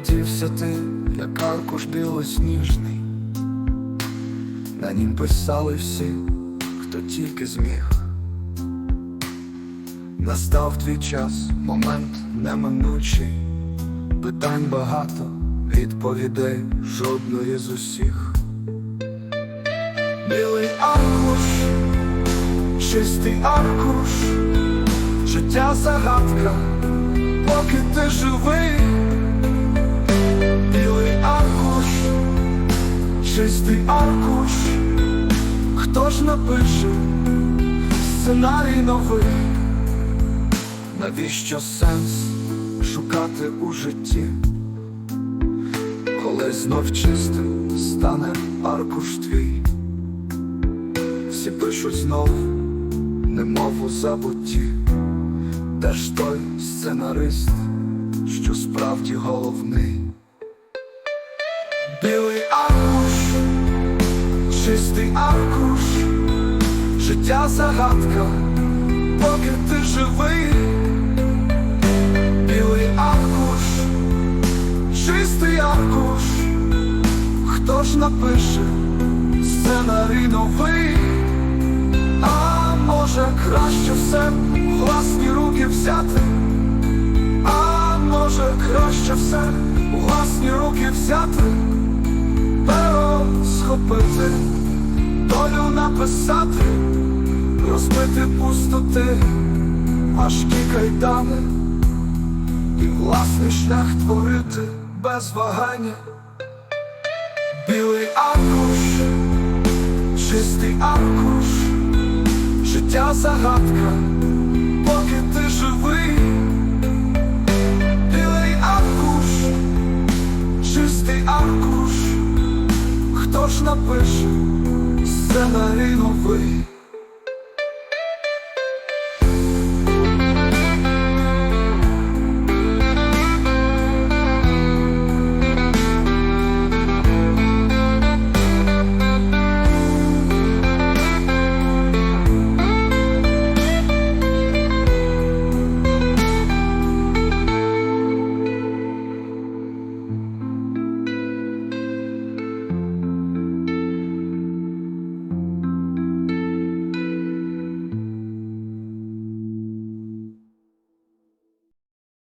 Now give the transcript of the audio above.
подівся ти, як аркуш білосніжний, на нім писали всі, хто тільки зміг. Настав твій час, момент неминучий, питань багато, відповідей жодної з усіх. Білий аркуш, чистий аркуш, життя загадка, поки ти живий, чистий аркуш, хто ж напише сценарій новий? Навіщо сенс шукати у житті, коли знов чистим стане аркуш твій? Всі пишуть знов, немов у забутті, де ж той сценарист, що справді головний. Аркуш, життя загадка, поки ти живий. Білий аркуш, чистий аркуш, хто ж напише сценарій новий? А може краще все власні руки взяти? А може краще все власні руки взяти? Схопити, долю написати, розбити пустоти, важкі кайдани і власний шлях творити без вагання. Білий аркуш, чистий аркуш, життя загадка, поки ти живий. Білий аркуш, чистий аркуш, хто ж напише сценарій новий?